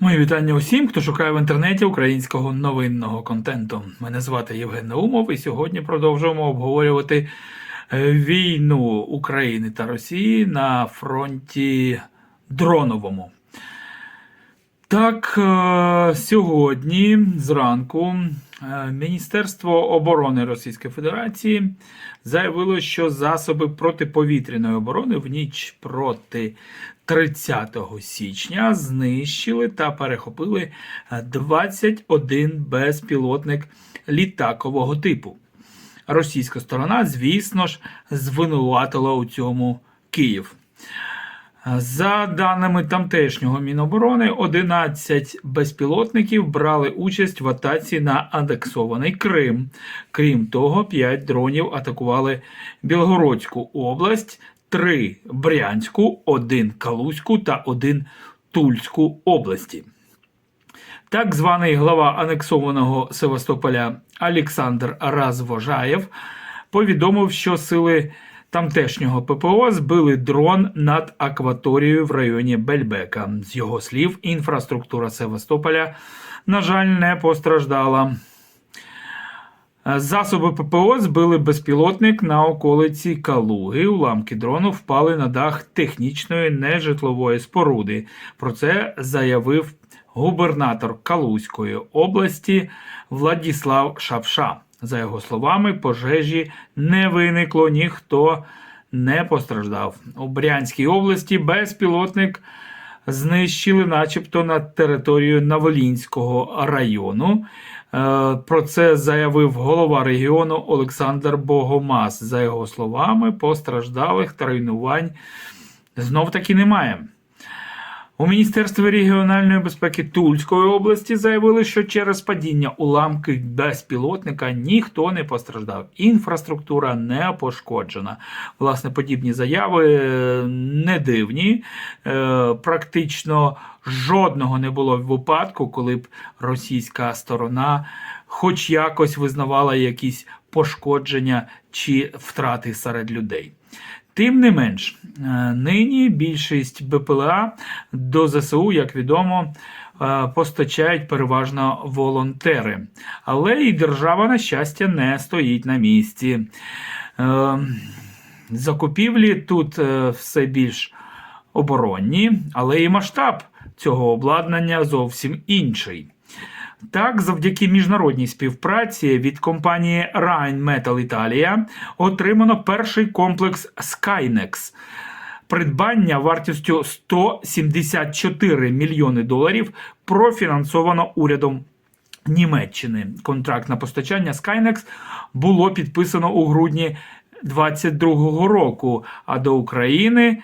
Мої вітання усім, хто шукає в інтернеті українського новинного контенту. Мене звати Євген Наумов, і сьогодні продовжуємо обговорювати е, війну України та Росії на фронті дроновому. Так, е, сьогодні зранку е, Міністерство оборони Російської Федерації заявило, що засоби протиповітряної оборони в ніч проти 30 січня знищили та перехопили е, 21 безпілотник літакового типу. Російська сторона, звісно ж, звинуватила у цьому Київ. За даними тамтешнього Міноборони, 11 безпілотників брали участь в атаці на анексований Крим. Крім того, 5 дронів атакували Білгородську область, 3 Брянську, 1 Калузьку та 1 Тульську області. Так званий глава анексованого Севастополя Олександр Развожаєв повідомив, що сили тамтешнього ППО збили дрон над акваторією в районі Бельбека. З його слів, інфраструктура Севастополя, на жаль, не постраждала. Засоби ППО збили безпілотник на околиці Калуги. Уламки дрону впали на дах технічної нежитлової споруди. Про це заявив губернатор Калузької області Владіслав Шапша. За його словами, пожежі не виникло, ніхто не постраждав. У Брянській області безпілотник знищили, начебто, над територією Наволінського району. Е, Про це заявив голова регіону Олександр Богомаз. За його словами, постраждалих та руйнувань знов таки немає. У Міністерстві регіональної безпеки Тульської області заявили, що через падіння уламки безпілотника ніхто не постраждав. Інфраструктура не пошкоджена. Власне, подібні заяви е, не дивні. Е, Практично жодного не було випадку, коли б російська сторона хоч якось визнавала якісь пошкодження чи втрати серед людей. Тим не менш, е, нині більшість БПЛА до ЗСУ, як відомо, е, постачають переважно волонтери. Але і держава, на щастя, не стоїть на місці. Е, Закупівлі тут все більш оборонні, але і масштаб цього обладнання зовсім інший. Так, завдяки міжнародній співпраці від компанії Rheinmetall Italia отримано перший комплекс Skynex. Придбання вартістю 174 мільйони доларів профінансовано урядом Німеччини. Контракт на постачання Skynex було підписано у грудні 2022 року, а до України е,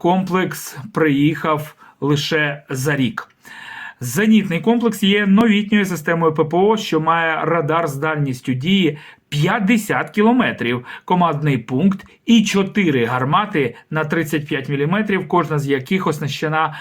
комплекс приїхав лише за рік. Зенітний комплекс є новітньою системою ППО, що має радар з дальністю дії 50 кілометрів, командний пункт і 4 гармати на 35 мм, кожна з яких оснащена.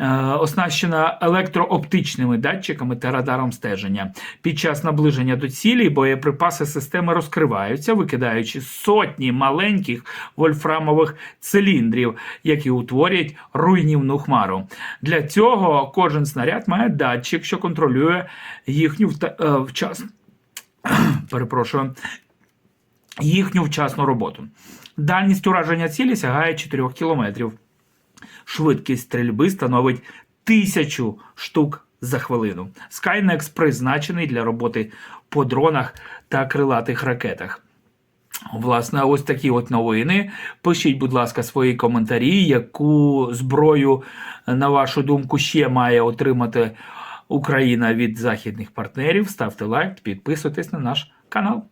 Е, Оснащена електрооптичними датчиками та радаром стеження. Під час наближення до цілі боєприпаси системи розкриваються, викидаючи сотні маленьких вольфрамових циліндрів, які утворюють руйнівну хмару. Для цього кожен снаряд має датчик, що контролює їхню вта- е, вчас... перепрошую, їхню вчасну роботу. Дальність ураження цілі сягає 4 кілометрів. Швидкість стрільби становить тисячу штук за хвилину. Skynex призначений для роботи по дронах та крилатих ракетах. Власне, ось такі от новини. Пишіть, будь ласка, свої коментарі, яку зброю, на вашу думку, ще має отримати Україна від західних партнерів. Ставте лайк, підписуйтесь на наш канал.